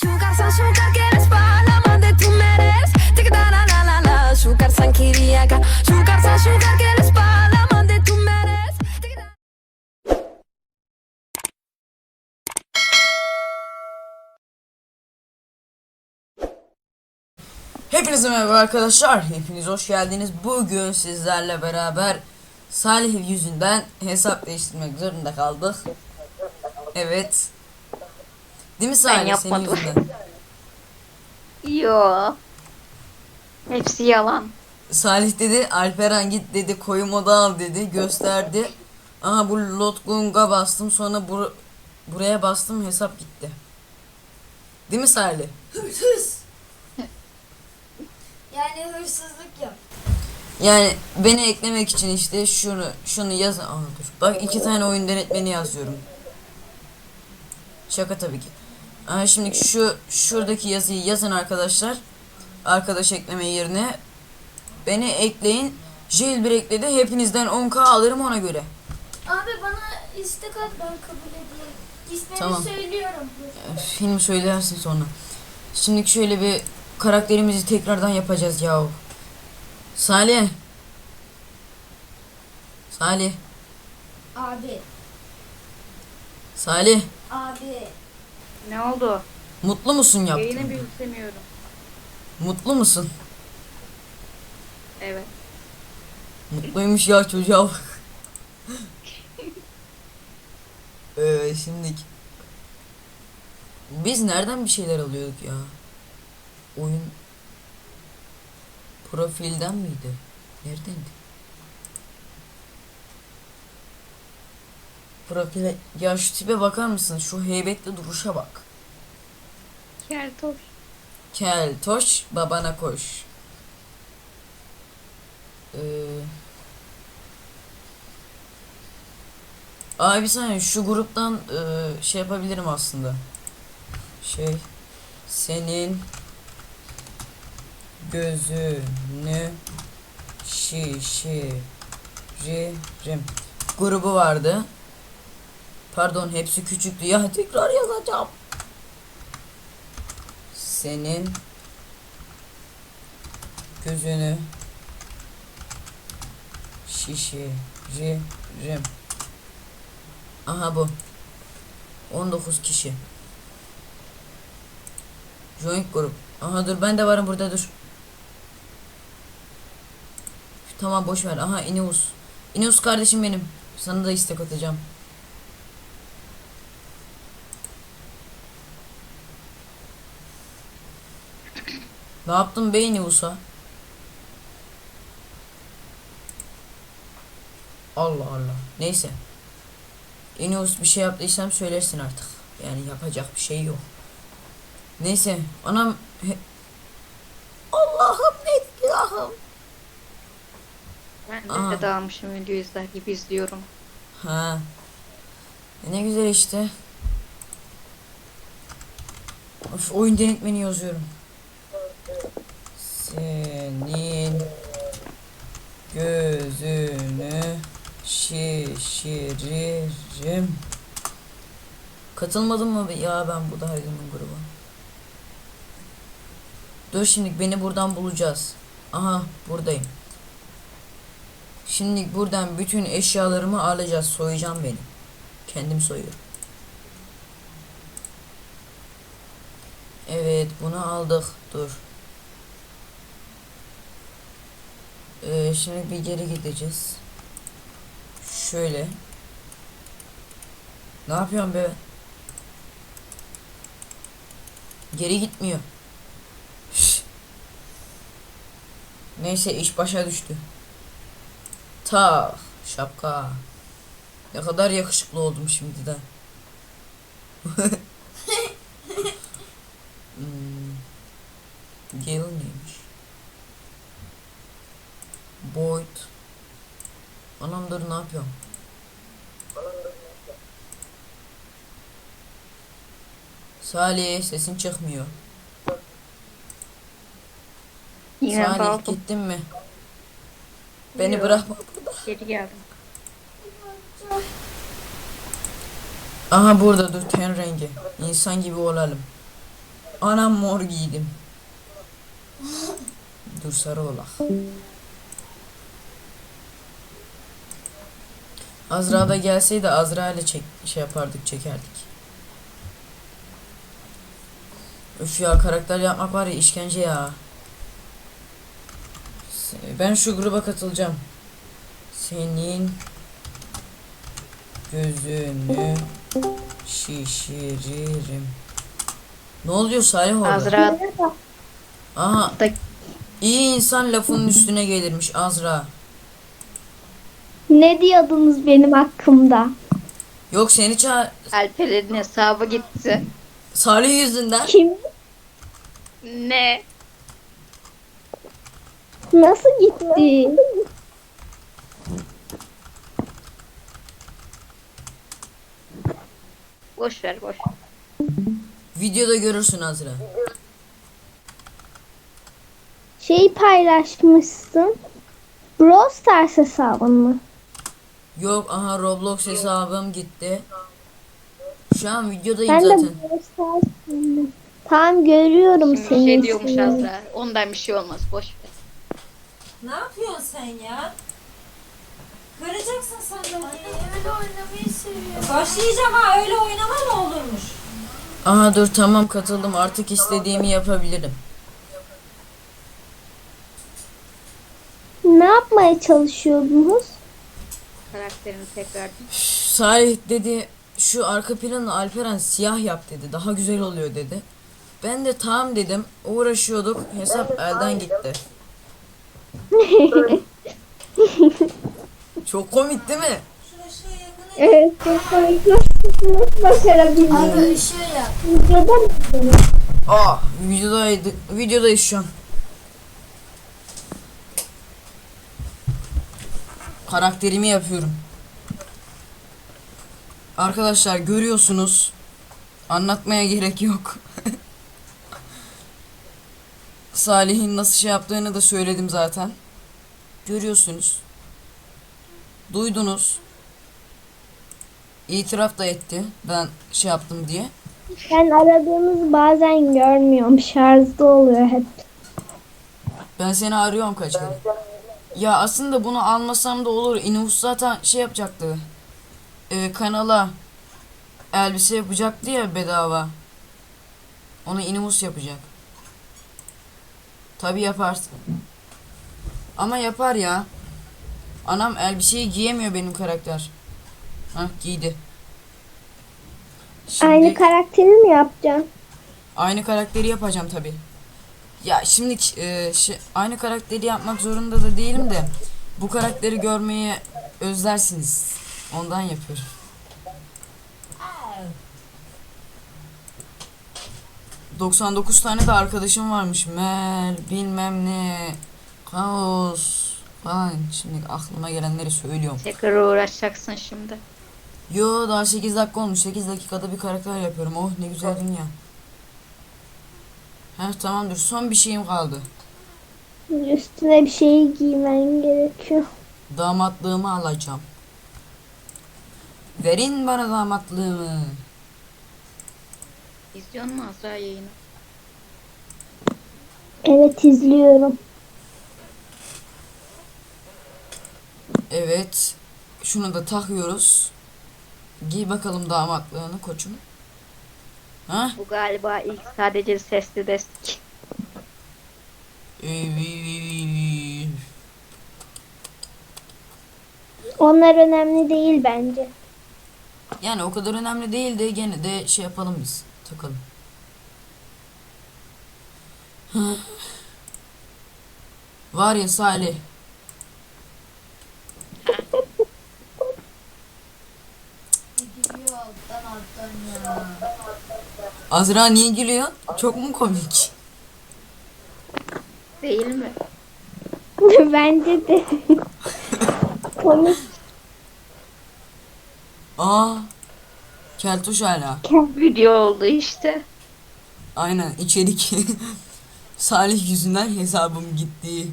Sugar sugar quieres pa' la más de tu meres Tic la la la la Sugar kiriaka Sugar sugar quieres pa' la más de tu meres Tic da- Hepinize merhaba arkadaşlar. Hepiniz hoş geldiniz. Bugün sizlerle beraber Salih yüzünden hesap değiştirmek zorunda kaldık. Evet. Değil mi Salih senin yapmadım. yüzünden? Yo. Hepsi yalan. Salih dedi Alperen git dedi koyu moda al dedi gösterdi. Aha bu Lotgung'a bastım sonra bur- buraya bastım hesap gitti. Değil mi Salih? Hırsız. Yani hırsızlık yap. Yani beni eklemek için işte şunu şunu yaz. Aa, dur. Bak iki tane oyun denetmeni yazıyorum. Şaka tabii ki. Aa, şimdi şu şuradaki yazıyı yazın arkadaşlar. Arkadaş ekleme yerine beni ekleyin. Jailbreak dedi. Hepinizden 10k alırım ona göre. Abi bana istek at ben kabul edeyim. İsmini Tamam. söylüyorum. Öf, Film söylersin sonra. Şimdi şöyle bir karakterimizi tekrardan yapacağız yahu. Salih. Salih. Abi. Salih. Abi. Ne oldu? Mutlu musun yaptın? Yayını büyütemiyorum. Mutlu musun? Evet. Mutluymuş ya çocuğa bak. ee, şimdi biz nereden bir şeyler alıyorduk ya? Oyun profilden miydi? Neredeydi? Profile ya şu tipe bakar mısın? Şu heybetli duruşa bak. Kertoş. Kel toş babana koş. Ee, Abi saniye şu gruptan e, şey yapabilirim aslında. Şey senin gözünü şişiririm. Grubu vardı. Pardon hepsi küçüktü. Ya tekrar yazacağım. Senin gözünü şişiririm. Aha bu. 19 kişi. Joint grup. Aha dur ben de varım burada dur. Tamam boş ver. Aha Ineus. Ineus kardeşim benim. Sana da istek atacağım. Ne yaptın be Ineus'a? Allah Allah. Neyse. Ineus bir şey yaptıysam söylersin artık. Yani yapacak bir şey yok. Neyse. Anam Allah'ım ne silahım. Ben de dağılmışım video izler gibi izliyorum. Ha. E ne güzel işte. Of oyun denetmeni yazıyorum. Senin gözünü şişiririm. Katılmadın mı ya ben bu da Haydun'un grubu. Dur şimdi beni buradan bulacağız. Aha buradayım. Şimdi buradan bütün eşyalarımı alacağız. Soyacağım beni. Kendim soyuyorum. Evet bunu aldık. Dur. Ee, şimdi bir geri gideceğiz. Şöyle. Ne yapıyorsun be? Geri gitmiyor. Şş. Neyse iş başa düştü. Ta şapka. Ne kadar yakışıklı oldum şimdiden. hmm. Gale neymiş? Boyd. Anam dur ne yapıyorum? Salih sesin çıkmıyor. Yine Salih daldım. gittin mi? Beni Yok. bırakma burada. Geri geldim. Aha burada dur ten rengi. İnsan gibi olalım. Anam mor giydim. Dur sarı olak. Azra da gelseydi Azra ile çek şey yapardık çekerdik. Üf ya karakter yapmak var ya işkence ya. Ben şu gruba katılacağım. Senin gözünü şişiririm. Ne oluyor Salih orada? Azra Aha. İyi insan lafının üstüne gelirmiş Azra. Ne diyordunuz benim hakkımda? Yok seni ça Alper'in hesabı gitti. Salih yüzünden. Kim? Ne? Nasıl gitti? Boş ver boş. Videoda görürsün Azra. Şey paylaşmışsın. Brawl Stars hesabın mı? Yok aha Roblox hesabım gitti. Şu an videodayım Ben de zaten. Sandım. Tamam görüyorum Şimdi bir seni. şey diyormuş ismini. Azra. Ondan bir şey olmaz. Boş ver. Ne yapıyorsun sen ya? Kıracaksın sen de. Öyle oynamayı seviyorum. Başlayacağım ha öyle oynama mı olurmuş? Aha dur tamam katıldım artık istediğimi yapabilirim. Ne yapmaya çalışıyordunuz? Karakterini tekrar. Salih dedi şu arka planı Alperen siyah yap dedi. Daha güzel oluyor dedi. Ben de tamam dedim. Uğraşıyorduk. Hesap elden gitti. Çok komik değil mi? Evet, nasıl başarabildiniz? Abi ışığı yap. Videoda? Aa videodaydı. Videodayız şu an. Karakterimi yapıyorum. Arkadaşlar görüyorsunuz. Anlatmaya gerek yok. Salih'in nasıl şey yaptığını da söyledim zaten. Görüyorsunuz. Duydunuz. İtiraf da etti. Ben şey yaptım diye. Ben aradığınızı bazen görmüyorum. Şarjda oluyor hep. Ben seni arıyorum kaç kere. Ya aslında bunu almasam da olur. Inus zaten şey yapacaktı. Ee, kanala elbise yapacaktı ya bedava. Onu Inus yapacak. Tabi yaparsın. Ama yapar ya. Anam elbiseyi giyemiyor benim karakter. Hah giydi. Şimdi- Aynı karakteri mi yapacaksın? Aynı karakteri yapacağım tabi. Ya şimdi e, şey, aynı karakteri yapmak zorunda da değilim de bu karakteri görmeyi özlersiniz. Ondan yapıyorum. ...99 tane de arkadaşım varmış. Mel, bilmem ne... ...kaos... ...falan. Şimdi aklıma gelenleri söylüyorum. Tekrar uğraşacaksın şimdi. Yo daha 8 dakika olmuş. 8 dakikada bir karakter yapıyorum. Oh ne güzel dünya. Heh tamamdır. Son bir şeyim kaldı. Üstüne bir şey giymen gerekiyor. Damatlığımı alacağım. Verin bana damatlığımı. İzliyor musun Azra yayını? Evet izliyorum. Evet. Şunu da takıyoruz. Giy bakalım damatlığını koçum. Ha? Bu galiba ilk sadece sesli destek. Onlar önemli değil bence. Yani o kadar önemli değil de gene de şey yapalım biz. Takalım. Var ya Salih. Azra niye gülüyor? Çok mu komik? Değil mi? bence de. Komik. Aa. Keltoş hala. Video oldu işte. Aynen içerik. Salih yüzünden hesabım gitti.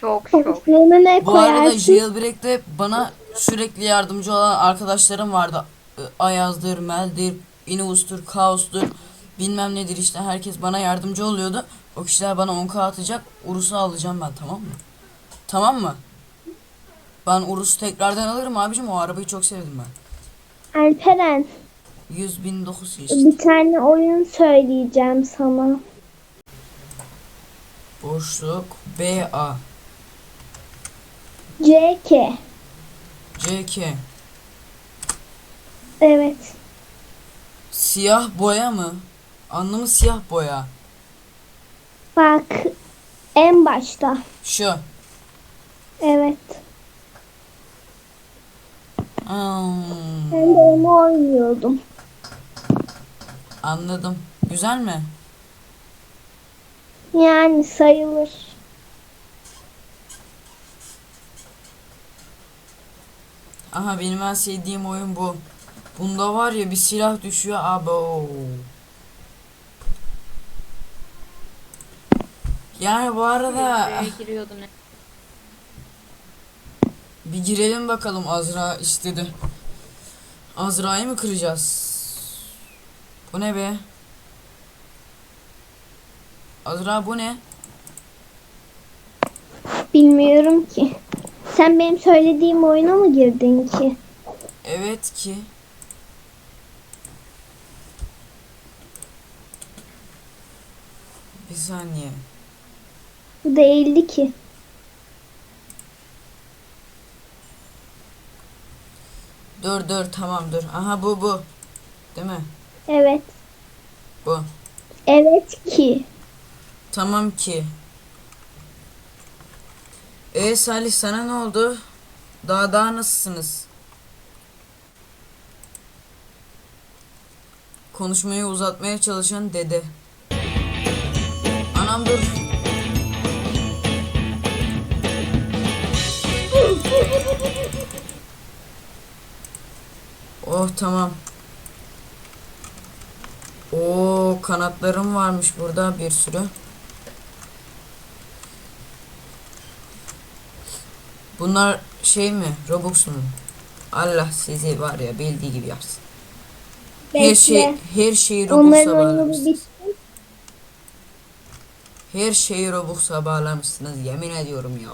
Şok şok. Ne Bu arada koyarsın? Jailbreak'te bana sürekli yardımcı olan arkadaşlarım vardı. Ayaz'dır, Mel'dir, Inus'tur, Kaos'tur, bilmem nedir işte herkes bana yardımcı oluyordu. O kişiler bana 10k atacak. Urus'u alacağım ben tamam mı? Tamam mı? Ben Urus'u tekrardan alırım abicim o arabayı çok sevdim ben. Alperen 100 bin dokuz geçti. bir tane oyun söyleyeceğim sana. Boşluk BA CK. CK Evet. Siyah boya mı? Anlamı siyah boya. Bak en başta. Şu. Evet. Hmm, Ben de onu oynuyordum. anladım. Güzel mi? Yani sayılır. Aha benim en sevdiğim oyun bu. Bunda var ya bir silah düşüyor abo. Yani bu arada Buraya giriyordun. Bir girelim bakalım Azra istedi. Azra'yı mı kıracağız? Bu ne be? Azra bu ne? Bilmiyorum ki. Sen benim söylediğim oyuna mı girdin ki? Evet ki. Bir saniye. Bu değildi ki. Dur dur tamam dur. Aha bu bu. Değil mi? Evet. Bu. Evet ki. Tamam ki. E Salih sana ne oldu? Daha daha nasılsınız? Konuşmayı uzatmaya çalışan dede. Anam dur. Oh tamam. Oo kanatlarım varmış burada bir sürü. Bunlar şey mi? Robux mu? Allah sizi var ya bildiği gibi yapsın. Her şey her şeyi Robux'a bağlamışsınız. bitsin. Her şeyi Robux'a bağlamışsınız yemin ediyorum ya.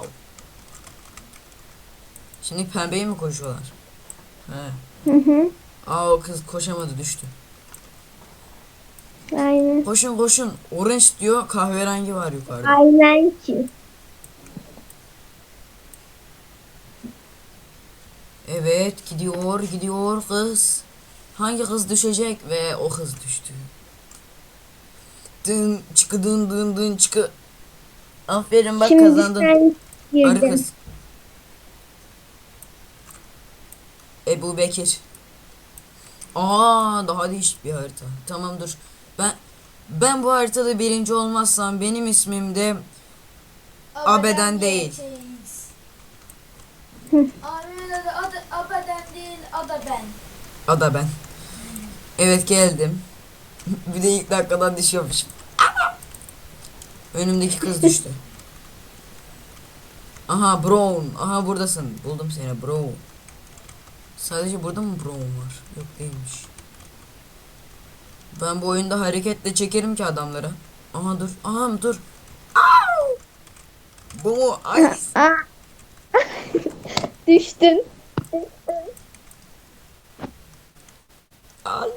Şimdi pembeyi mi koşuyorlar? He. Hı hı. Aa o kız koşamadı düştü. Aynen. Koşun koşun. Orange diyor kahverengi var yukarıda. Aynen ki. Evet gidiyor gidiyor kız. Hangi kız düşecek ve o kız düştü. Dın çıkı dın dın dın çıkı. Aferin bak Şimdi kazandın. Arı kız. Ebu Bekir. Aa daha değişik bir harita. Tamam dur. Ben ben bu haritada birinci olmazsam benim ismim de Abeden değil. adı abeden değil ada ben. Ada ben. Evet geldim. bir de ilk dakikadan düşüyormuşum. Önümdeki kız düştü. Aha Brown. Aha buradasın. Buldum seni Brown. Sadece burada mı Brown var? Yok değilmiş. Ben bu oyunda hareketle çekerim ki adamları. Aha dur. Aha dur. Au! Bu? Ay. Düştün. Allah.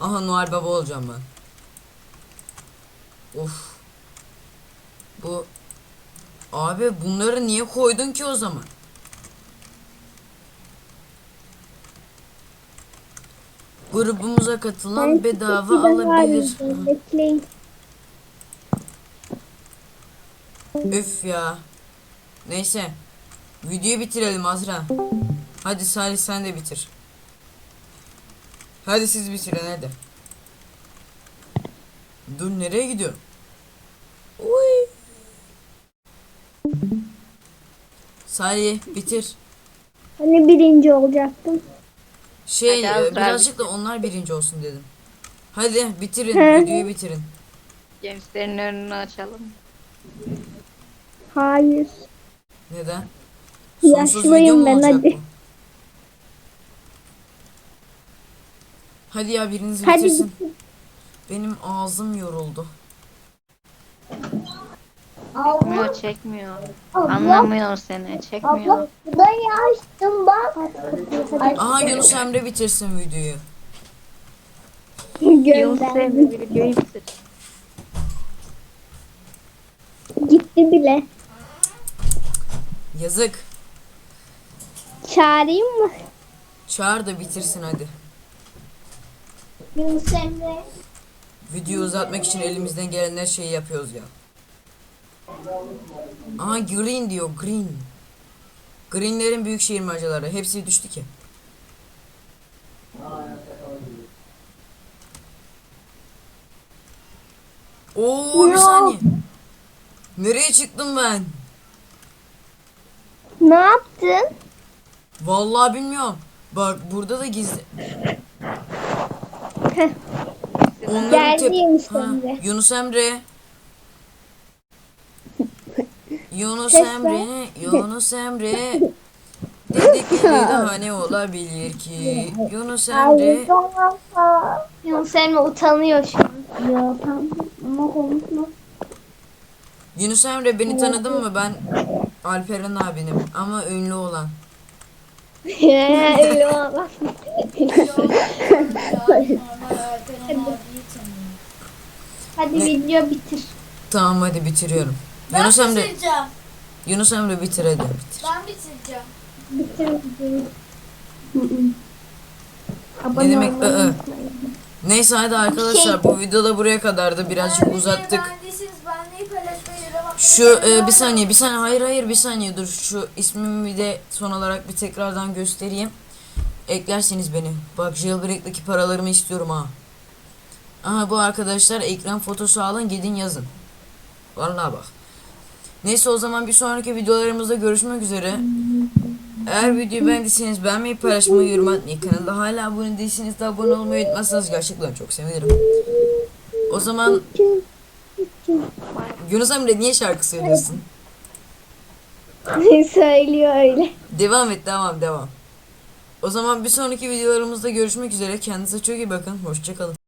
Aha Noel Baba olacağım ben. Of. Bu Abi bunları niye koydun ki o zaman? Grubumuza katılan Ben bedava alabilir. Bekleyin. Öf ya. Neyse. Videoyu bitirelim Azra. Hadi Salih sen de bitir. Hadi siz bitirin hadi. Dur nereye gidiyorum? Uy. Salih bitir. Hani birinci olacaktım. Şey Hadi e, birazcık da onlar birinci olsun dedim. Hadi bitirin videoyu bitirin. Gameslerin önünü açalım. Hayır. Neden? Yaşlıyım ben, olacak hadi. bu? Hadi ya biriniz Hadi bitirsin. Benim ağzım yoruldu. Çekmiyor çekmiyor. Abla, Anlamıyor seni. Çekmiyor. abla burayı açtım bak. Aha Yunus Emre bitirsin videoyu. Yunus. Emre bir videoyu bitir. Gitti bile. Yazık. Çağırayım mı? Çağır da bitirsin hadi. Yunus Emre. Video uzatmak için elimizden gelen her şeyi yapıyoruz ya. Aha green diyor green. Greenlerin büyük şehir macerları. Hepsi düştü ki. Oo bir saniye. Nereye çıktım ben? Ne yaptın? Vallahi bilmiyorum. Bak burada da gizli. Onların Geldi Yunus Emre. Yunus Emre. Yunus Emre, Yunus Emre. Dedikleri daha ne olabilir ki? Yunus Emre. Yunus Emre utanıyor şu an. Yok tamam. Ama konuşma. Yunus Emre beni tanıdın mı? Ben Alperen abinim ama ünlü olan. Öyle olmaz. Hadi video bitir. Tamam hadi bitiriyorum. Ben Yunus Emre, bitireceğim. Yunus Emre bitir hadi bitir. Ben bitireceğim. Bitir videoyu. Ne demek ı-ı? unutmayın. Neyse hadi arkadaşlar bu videoda buraya kadardı. Birazcık uzattık. Şu e, bir saniye bir saniye hayır hayır bir saniye dur şu ismimi bir de son olarak bir tekrardan göstereyim. Eklerseniz beni. Bak jailbreak'teki paralarımı istiyorum ha. Aha bu arkadaşlar ekran fotosu alın gidin yazın. Vallahi bak. Neyse o zaman bir sonraki videolarımızda görüşmek üzere. Eğer videoyu beğendiyseniz beğenmeyi paylaşmayı yorum atmayı kanalda hala abone değilseniz de abone olmayı unutmazsanız gerçekten çok sevinirim. O zaman Yunus Emre niye şarkı söylüyorsun? Söylüyor öyle. Devam et devam devam. O zaman bir sonraki videolarımızda görüşmek üzere. Kendinize çok iyi bakın. Hoşçakalın.